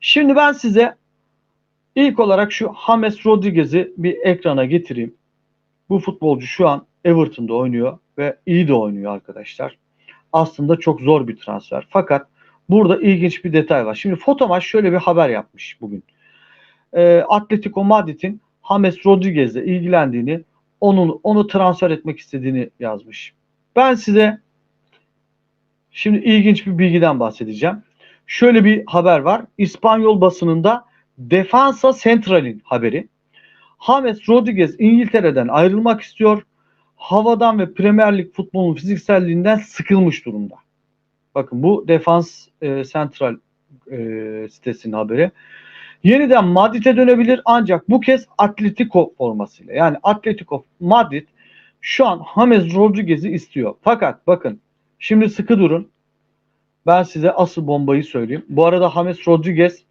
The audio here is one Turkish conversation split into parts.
Şimdi ben size ilk olarak şu James Rodriguez'i bir ekrana getireyim. Bu futbolcu şu an Everton'da oynuyor ve iyi de oynuyor arkadaşlar. Aslında çok zor bir transfer. Fakat burada ilginç bir detay var. Şimdi Fotomaç şöyle bir haber yapmış bugün. E, Atletico Madrid'in James Rodriguez'le ilgilendiğini, onun onu transfer etmek istediğini yazmış. Ben size şimdi ilginç bir bilgiden bahsedeceğim. Şöyle bir haber var. İspanyol basınında Defensa Central'in haberi. James Rodriguez İngiltere'den ayrılmak istiyor. Havadan ve Premier Lig futbolunun fizikselliğinden sıkılmış durumda. Bakın bu Defans e, Central e, sitesinin haberi. Yeniden Madrid'e dönebilir ancak bu kez Atletico formasıyla. Yani Atletico Madrid şu an James Rodriguez'i istiyor. Fakat bakın şimdi sıkı durun. Ben size asıl bombayı söyleyeyim. Bu arada James Rodriguez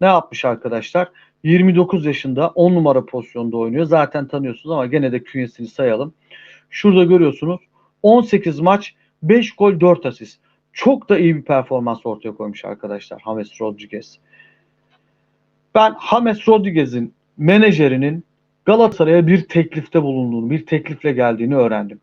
ne yapmış arkadaşlar? 29 yaşında 10 numara pozisyonda oynuyor. Zaten tanıyorsunuz ama gene de künyesini sayalım. Şurada görüyorsunuz 18 maç 5 gol 4 asist. Çok da iyi bir performans ortaya koymuş arkadaşlar James Rodriguez. Ben James Rodriguez'in menajerinin Galatasaray'a bir teklifte bulunduğunu, bir teklifle geldiğini öğrendim.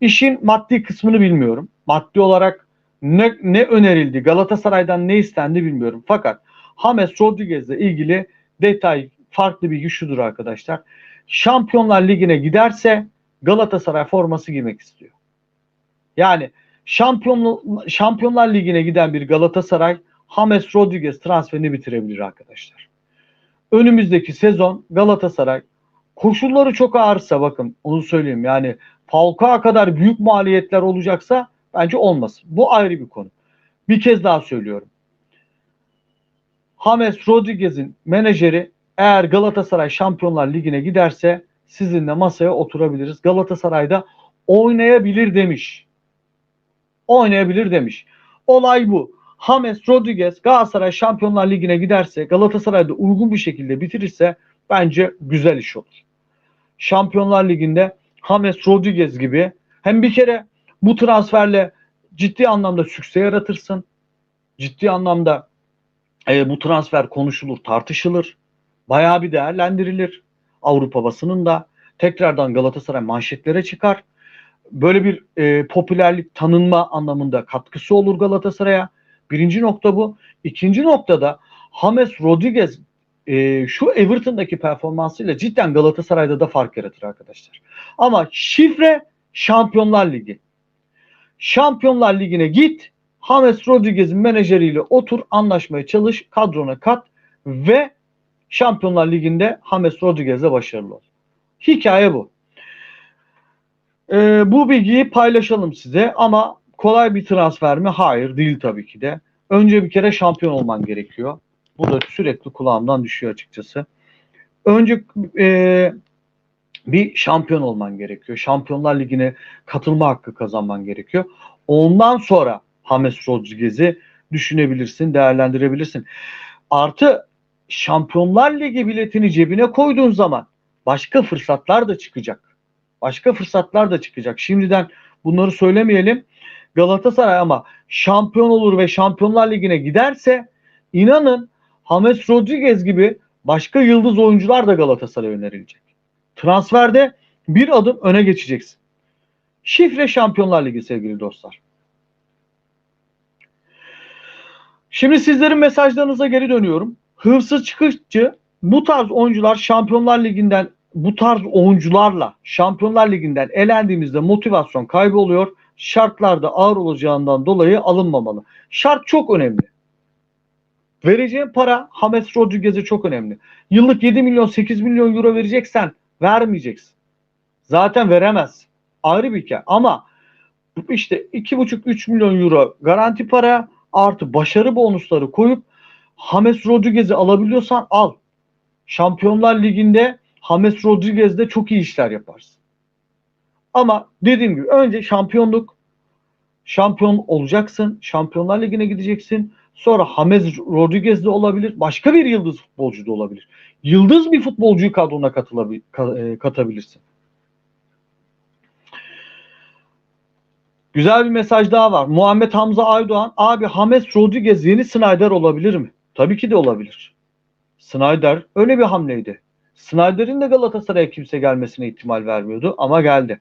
İşin maddi kısmını bilmiyorum. Maddi olarak ne, ne önerildi, Galatasaray'dan ne istendi bilmiyorum. Fakat James Rodriguez'le ilgili detay, farklı bilgi şudur arkadaşlar. Şampiyonlar Ligi'ne giderse Galatasaray forması giymek istiyor. Yani Şampiyon, Şampiyonlar Ligi'ne giden bir Galatasaray James Rodriguez transferini bitirebilir arkadaşlar. Önümüzdeki sezon Galatasaray koşulları çok ağırsa bakın onu söyleyeyim yani Falcao kadar büyük maliyetler olacaksa bence olmasın. Bu ayrı bir konu. Bir kez daha söylüyorum. James Rodriguez'in menajeri eğer Galatasaray Şampiyonlar Ligi'ne giderse sizinle masaya oturabiliriz. Galatasaray'da oynayabilir demiş. Oynayabilir demiş. Olay bu. James Rodriguez Galatasaray Şampiyonlar Ligi'ne giderse Galatasaray'da uygun bir şekilde bitirirse bence güzel iş olur. Şampiyonlar Ligi'nde James Rodriguez gibi hem bir kere bu transferle ciddi anlamda sükse yaratırsın. Ciddi anlamda e, bu transfer konuşulur, tartışılır. Bayağı bir değerlendirilir. Avrupa basınında tekrardan Galatasaray manşetlere çıkar. Böyle bir e, popülerlik tanınma anlamında katkısı olur Galatasaray'a. Birinci nokta bu. İkinci noktada James Rodriguez e, şu Everton'daki performansıyla cidden Galatasaray'da da fark yaratır arkadaşlar. Ama şifre Şampiyonlar Ligi. Şampiyonlar Ligi'ne git. James Rodriguez'in menajeriyle otur, anlaşmaya çalış, kadrona kat ve Şampiyonlar Ligi'nde James Rodriguez'le başarılı ol. Hikaye bu. Ee, bu bilgiyi paylaşalım size ama kolay bir transfer mi? Hayır değil tabii ki de. Önce bir kere şampiyon olman gerekiyor. Bu da sürekli kulağımdan düşüyor açıkçası. Önce e, bir şampiyon olman gerekiyor. Şampiyonlar Ligi'ne katılma hakkı kazanman gerekiyor. Ondan sonra James Rodriguez'i düşünebilirsin, değerlendirebilirsin. Artı Şampiyonlar Ligi biletini cebine koyduğun zaman başka fırsatlar da çıkacak. Başka fırsatlar da çıkacak. Şimdiden bunları söylemeyelim. Galatasaray ama şampiyon olur ve Şampiyonlar Ligi'ne giderse inanın James Rodriguez gibi başka yıldız oyuncular da Galatasaray'a önerilecek. Transferde bir adım öne geçeceksin. Şifre Şampiyonlar Ligi sevgili dostlar. Şimdi sizlerin mesajlarınıza geri dönüyorum. Hırsız çıkışçı bu tarz oyuncular Şampiyonlar Ligi'nden bu tarz oyuncularla Şampiyonlar Ligi'nden elendiğimizde motivasyon kayboluyor. Şartlarda ağır olacağından dolayı alınmamalı. Şart çok önemli. Vereceğin para James Rodriguez'e çok önemli. Yıllık 7 milyon 8 milyon euro vereceksen vermeyeceksin. Zaten veremez. Ayrı bir hikaye. Ama işte 2,5-3 milyon euro garanti para artı başarı bonusları koyup James Rodriguez'i alabiliyorsan al. Şampiyonlar Ligi'nde James Rodriguez'de çok iyi işler yaparsın. Ama dediğim gibi önce şampiyonluk şampiyon olacaksın. Şampiyonlar Ligi'ne gideceksin. Sonra James Rodriguez de olabilir. Başka bir yıldız futbolcu da olabilir. Yıldız bir futbolcuyu kadrona katabilirsin. Güzel bir mesaj daha var. Muhammed Hamza Aydoğan. Abi James Rodriguez yeni Snyder olabilir mi? Tabii ki de olabilir. Snyder öyle bir hamleydi. Snyder'in de Galatasaray'a kimse gelmesine ihtimal vermiyordu ama geldi.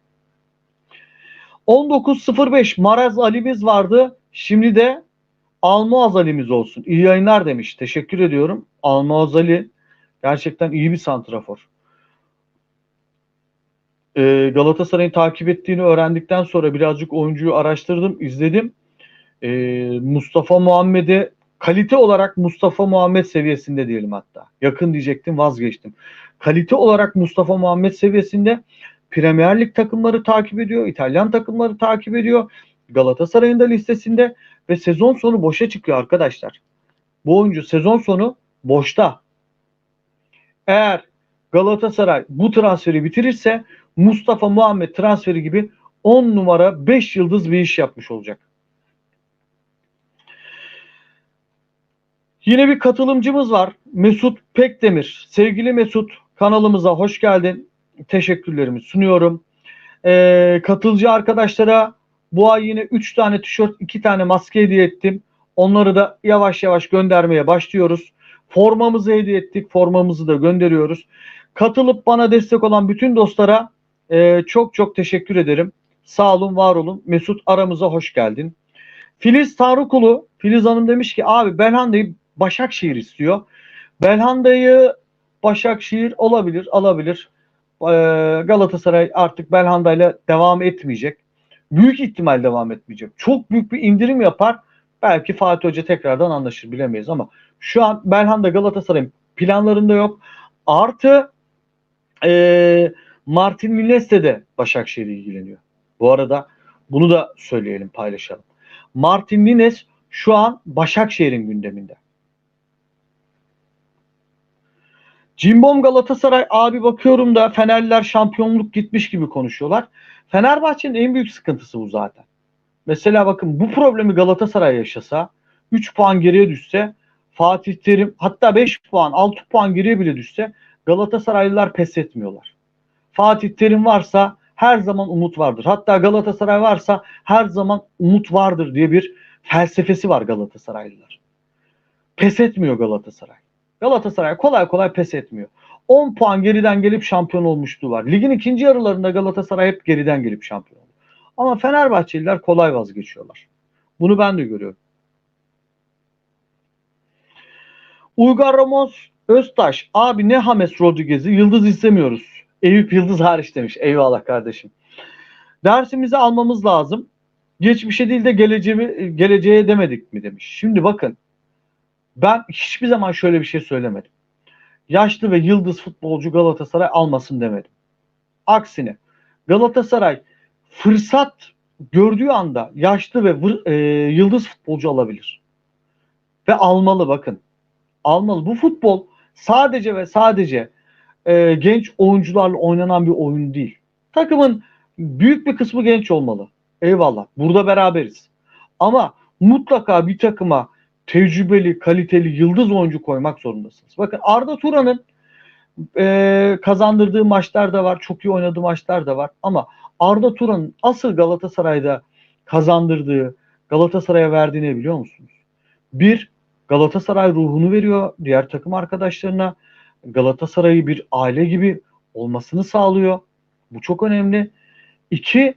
19.05 Maraz Ali'miz vardı. Şimdi de Almuaz Ali'miz olsun. İyi yayınlar demiş. Teşekkür ediyorum. Almuaz Ali gerçekten iyi bir santrafor. Ee, Galatasaray'ın takip ettiğini öğrendikten sonra birazcık oyuncuyu araştırdım, izledim. Ee, Mustafa Muhammed'e kalite olarak Mustafa Muhammed seviyesinde diyelim hatta. Yakın diyecektim vazgeçtim. Kalite olarak Mustafa Muhammed seviyesinde Premier Lig takımları takip ediyor, İtalyan takımları takip ediyor. Galatasaray'ın da listesinde ve sezon sonu boşa çıkıyor arkadaşlar. Bu oyuncu sezon sonu boşta. Eğer Galatasaray bu transferi bitirirse Mustafa Muhammed transferi gibi 10 numara 5 yıldız bir iş yapmış olacak. Yine bir katılımcımız var. Mesut Pekdemir. Sevgili Mesut kanalımıza hoş geldin. Teşekkürlerimi sunuyorum. Ee, katılıcı arkadaşlara bu ay yine 3 tane tişört, 2 tane maske hediye ettim. Onları da yavaş yavaş göndermeye başlıyoruz. Formamızı hediye ettik. Formamızı da gönderiyoruz. Katılıp bana destek olan bütün dostlara e, çok çok teşekkür ederim. Sağ olun, var olun. Mesut aramıza hoş geldin. Filiz Tanrıkulu, Filiz Hanım demiş ki abi Belhanda'yı Başakşehir istiyor. Belhanda'yı Başakşehir olabilir, alabilir. Ee, Galatasaray artık Belhanda'yla devam etmeyecek. Büyük ihtimal devam etmeyecek. Çok büyük bir indirim yapar. Belki Fatih Hoca tekrardan anlaşır bilemeyiz ama şu an Belhanda Galatasaray'ın planlarında yok. Artı e, Martin Mileste de Başakşehir ilgileniyor. Bu arada bunu da söyleyelim, paylaşalım. Martin Lines şu an Başakşehir'in gündeminde. Cimbom Galatasaray abi bakıyorum da Fenerliler şampiyonluk gitmiş gibi konuşuyorlar. Fenerbahçe'nin en büyük sıkıntısı bu zaten. Mesela bakın bu problemi Galatasaray yaşasa 3 puan geriye düşse Fatih Terim hatta 5 puan 6 puan geriye bile düşse Galatasaraylılar pes etmiyorlar. Fatih Terim varsa her zaman umut vardır. Hatta Galatasaray varsa her zaman umut vardır diye bir felsefesi var Galatasaraylılar. Pes etmiyor Galatasaray. Galatasaray kolay kolay pes etmiyor. 10 puan geriden gelip şampiyon olmuşluğu var. Ligin ikinci yarılarında Galatasaray hep geriden gelip şampiyon oluyor. Ama Fenerbahçeliler kolay vazgeçiyorlar. Bunu ben de görüyorum. Uygar Ramos Öztaş abi ne James Rodriguez'i yıldız istemiyoruz. Eyüp Yıldız hariç demiş. Eyvallah kardeşim. Dersimizi almamız lazım. Geçmişe değil de geleceğe, geleceğe demedik mi demiş. Şimdi bakın ben hiçbir zaman şöyle bir şey söylemedim. Yaşlı ve yıldız futbolcu Galatasaray almasın demedim. Aksine Galatasaray fırsat gördüğü anda yaşlı ve vır, e, yıldız futbolcu alabilir. Ve almalı bakın. Almalı. Bu futbol sadece ve sadece e, genç oyuncularla oynanan bir oyun değil. Takımın büyük bir kısmı genç olmalı. Eyvallah. Burada beraberiz. Ama mutlaka bir takıma tecrübeli, kaliteli, yıldız oyuncu koymak zorundasınız. Bakın Arda Turan'ın e, kazandırdığı maçlar da var. Çok iyi oynadığı maçlar da var. Ama Arda Turan'ın asıl Galatasaray'da kazandırdığı, Galatasaray'a verdiğini biliyor musunuz? Bir, Galatasaray ruhunu veriyor diğer takım arkadaşlarına. Galatasaray'ı bir aile gibi olmasını sağlıyor. Bu çok önemli. İki,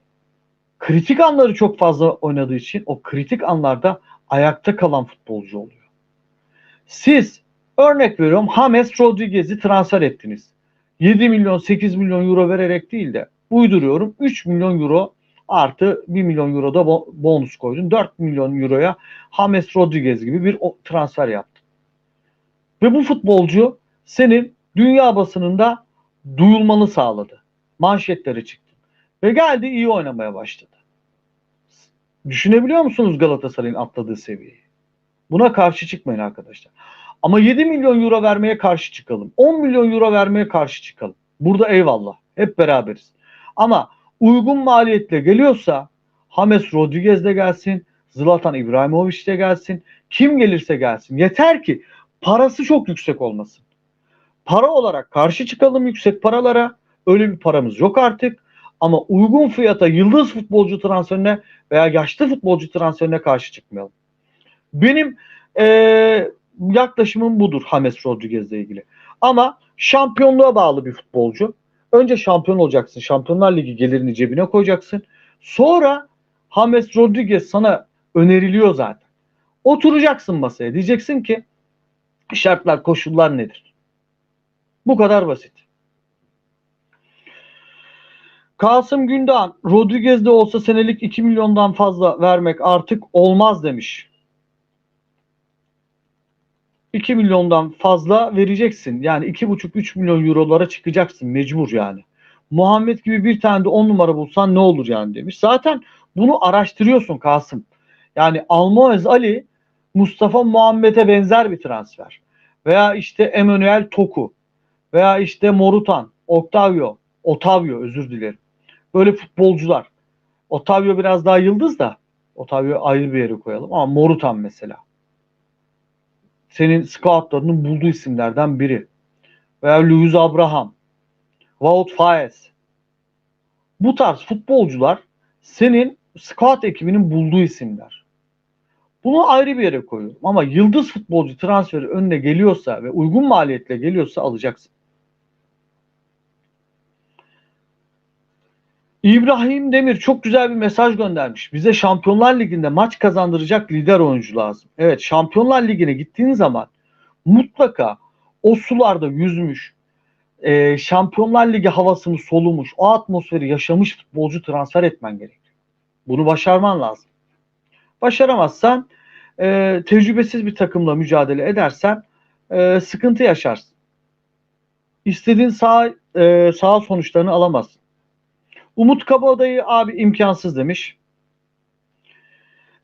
kritik anları çok fazla oynadığı için o kritik anlarda ayakta kalan futbolcu oluyor. Siz örnek veriyorum James Rodriguez'i transfer ettiniz. 7 milyon 8 milyon euro vererek değil de uyduruyorum 3 milyon euro artı 1 milyon euro da bonus koydun. 4 milyon euroya James Rodriguez gibi bir transfer yaptın. Ve bu futbolcu senin dünya basınında duyulmanı sağladı. Manşetleri çıktı. Ve geldi iyi oynamaya başladı. Düşünebiliyor musunuz Galatasaray'ın atladığı seviyeyi? Buna karşı çıkmayın arkadaşlar. Ama 7 milyon euro vermeye karşı çıkalım. 10 milyon euro vermeye karşı çıkalım. Burada eyvallah. Hep beraberiz. Ama uygun maliyetle geliyorsa James Rodriguez de gelsin, Zlatan İbrahimovic de gelsin, kim gelirse gelsin. Yeter ki parası çok yüksek olmasın. Para olarak karşı çıkalım yüksek paralara. Öyle bir paramız yok artık. Ama uygun fiyata yıldız futbolcu transferine veya yaşlı futbolcu transferine karşı çıkmayalım. Benim e, yaklaşımım budur James Rodriguez'le ilgili. Ama şampiyonluğa bağlı bir futbolcu. Önce şampiyon olacaksın. Şampiyonlar Ligi gelirini cebine koyacaksın. Sonra James Rodriguez sana öneriliyor zaten. Oturacaksın masaya. Diyeceksin ki şartlar, koşullar nedir? Bu kadar basit. Kasım Gündoğan, Rodriguez'de olsa senelik 2 milyondan fazla vermek artık olmaz demiş. 2 milyondan fazla vereceksin. Yani 2,5-3 milyon eurolara çıkacaksın mecbur yani. Muhammed gibi bir tane de 10 numara bulsan ne olur yani demiş. Zaten bunu araştırıyorsun Kasım. Yani Almoez Ali Mustafa Muhammed'e benzer bir transfer. Veya işte Emmanuel Toku veya işte Morutan, Octavio, Otavio özür dilerim. Böyle futbolcular. Otavio biraz daha yıldız da Otavio ayrı bir yere koyalım ama Morutan mesela. Senin scoutlarının bulduğu isimlerden biri. Veya Luis Abraham, Wout Faes. Bu tarz futbolcular senin scout ekibinin bulduğu isimler. Bunu ayrı bir yere koyuyorum. Ama yıldız futbolcu transferi önüne geliyorsa ve uygun maliyetle geliyorsa alacaksın. İbrahim Demir çok güzel bir mesaj göndermiş. Bize Şampiyonlar Ligi'nde maç kazandıracak lider oyuncu lazım. Evet Şampiyonlar Ligi'ne gittiğin zaman mutlaka o sularda yüzmüş, e, Şampiyonlar Ligi havasını solumuş, o atmosferi yaşamış futbolcu transfer etmen gerekiyor. Bunu başarman lazım. Başaramazsan e, tecrübesiz bir takımla mücadele edersen e, sıkıntı yaşarsın. İstediğin sağ, e, sağ sonuçlarını alamazsın. Umut Kabadayı abi imkansız demiş.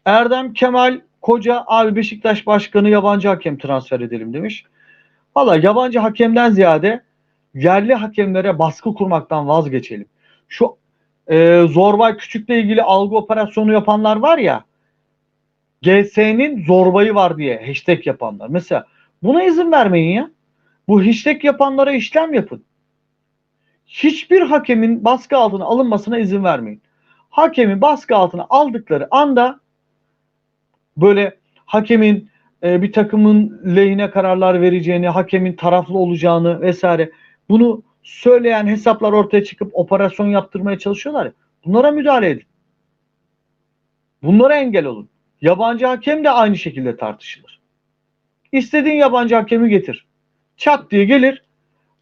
Erdem Kemal Koca abi Beşiktaş Başkanı yabancı hakem transfer edelim demiş. Valla yabancı hakemden ziyade yerli hakemlere baskı kurmaktan vazgeçelim. Şu e, Zorbay Küçük'le ilgili algı operasyonu yapanlar var ya GS'nin zorbayı var diye hashtag yapanlar. Mesela buna izin vermeyin ya. Bu hashtag yapanlara işlem yapın hiçbir hakemin baskı altına alınmasına izin vermeyin. Hakemin baskı altına aldıkları anda böyle hakemin e, bir takımın lehine kararlar vereceğini, hakemin taraflı olacağını vesaire bunu söyleyen hesaplar ortaya çıkıp operasyon yaptırmaya çalışıyorlar ya. Bunlara müdahale edin. Bunlara engel olun. Yabancı hakem de aynı şekilde tartışılır. İstediğin yabancı hakemi getir. Çat diye gelir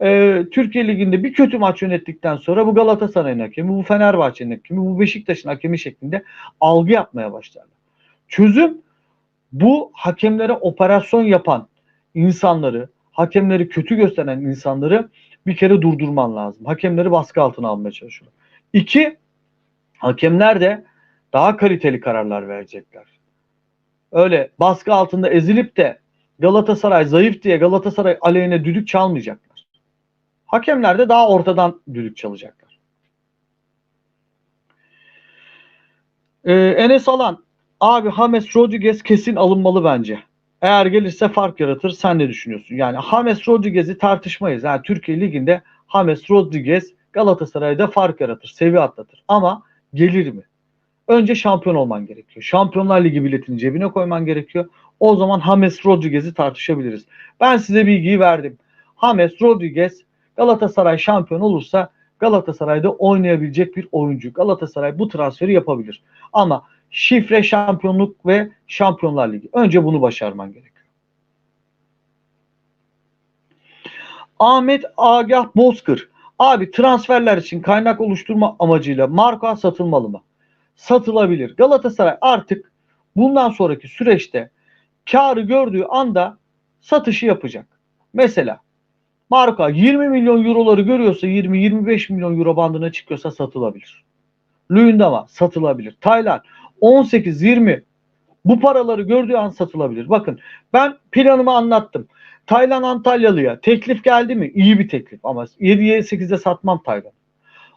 e, Türkiye Ligi'nde bir kötü maç yönettikten sonra bu Galatasaray'ın hakemi, bu Fenerbahçe'nin hakemi, bu Beşiktaş'ın hakemi şeklinde algı yapmaya başlarlar. Çözüm bu hakemlere operasyon yapan insanları, hakemleri kötü gösteren insanları bir kere durdurman lazım. Hakemleri baskı altına almaya çalışıyor. İki, hakemler de daha kaliteli kararlar verecekler. Öyle baskı altında ezilip de Galatasaray zayıf diye Galatasaray aleyhine düdük çalmayacak. Hakemler de daha ortadan düdük çalacaklar. Ee, Enes Alan, abi James Rodriguez kesin alınmalı bence. Eğer gelirse fark yaratır. Sen ne düşünüyorsun? Yani James Rodriguez'i tartışmayız. Yani Türkiye Ligi'nde James Rodriguez Galatasaray'da fark yaratır. Seviye atlatır. Ama gelir mi? Önce şampiyon olman gerekiyor. Şampiyonlar Ligi biletini cebine koyman gerekiyor. O zaman James Rodriguez'i tartışabiliriz. Ben size bilgiyi verdim. James Rodriguez Galatasaray şampiyon olursa Galatasaray'da oynayabilecek bir oyuncu. Galatasaray bu transferi yapabilir. Ama şifre şampiyonluk ve Şampiyonlar Ligi. Önce bunu başarman gerekiyor. Ahmet Agah Bozkır. Abi transferler için kaynak oluşturma amacıyla Marka satılmalı mı? Satılabilir. Galatasaray artık bundan sonraki süreçte karı gördüğü anda satışı yapacak. Mesela Marka 20 milyon euroları görüyorsa 20-25 milyon euro bandına çıkıyorsa satılabilir. Luyendama satılabilir. Taylan 18-20 bu paraları gördüğü an satılabilir. Bakın ben planımı anlattım. Taylan Antalyalı'ya teklif geldi mi? İyi bir teklif ama 7'ye 8'e satmam Taylan.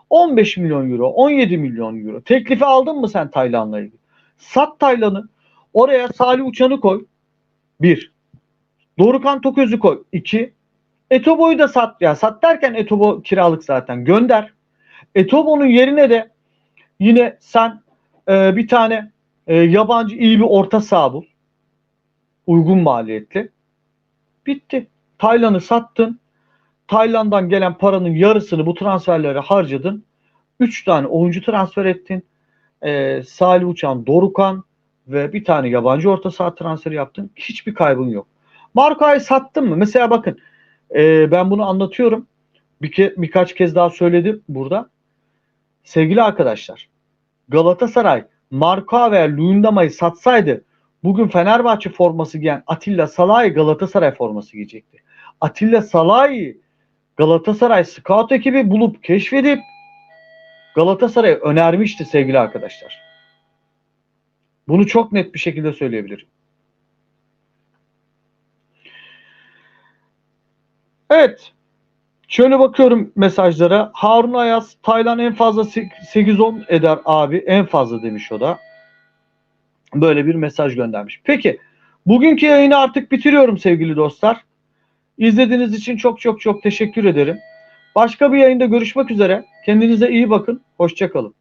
15 milyon euro, 17 milyon euro. Teklifi aldın mı sen Taylan'la ilgili? Sat Taylan'ı. Oraya Salih Uçan'ı koy. Bir. Dorukan Toköz'ü koy. İki. Etobo'yu da sat ya. Sat derken Etobo kiralık zaten. Gönder. Etobo'nun yerine de yine sen e, bir tane e, yabancı iyi bir orta saha bul. Uygun maliyetli. Bitti. Taylan'ı sattın. Tayland'dan gelen paranın yarısını bu transferlere harcadın. 3 tane oyuncu transfer ettin. Ee, Salih Uçan, Dorukan ve bir tane yabancı orta saha transferi yaptın. Hiçbir kaybın yok. Marco'yu sattın mı? Mesela bakın e, ben bunu anlatıyorum. Bir ke, birkaç kez daha söyledim burada. Sevgili arkadaşlar Galatasaray Marco ve Luyendama'yı satsaydı bugün Fenerbahçe forması giyen Atilla Salay Galatasaray forması giyecekti. Atilla Salay Galatasaray scout ekibi bulup keşfedip Galatasaray'a önermişti sevgili arkadaşlar. Bunu çok net bir şekilde söyleyebilirim. Evet. Şöyle bakıyorum mesajlara. Harun Ayaz, Taylan en fazla 8-10 eder abi. En fazla demiş o da. Böyle bir mesaj göndermiş. Peki. Bugünkü yayını artık bitiriyorum sevgili dostlar. İzlediğiniz için çok çok çok teşekkür ederim. Başka bir yayında görüşmek üzere. Kendinize iyi bakın. Hoşçakalın.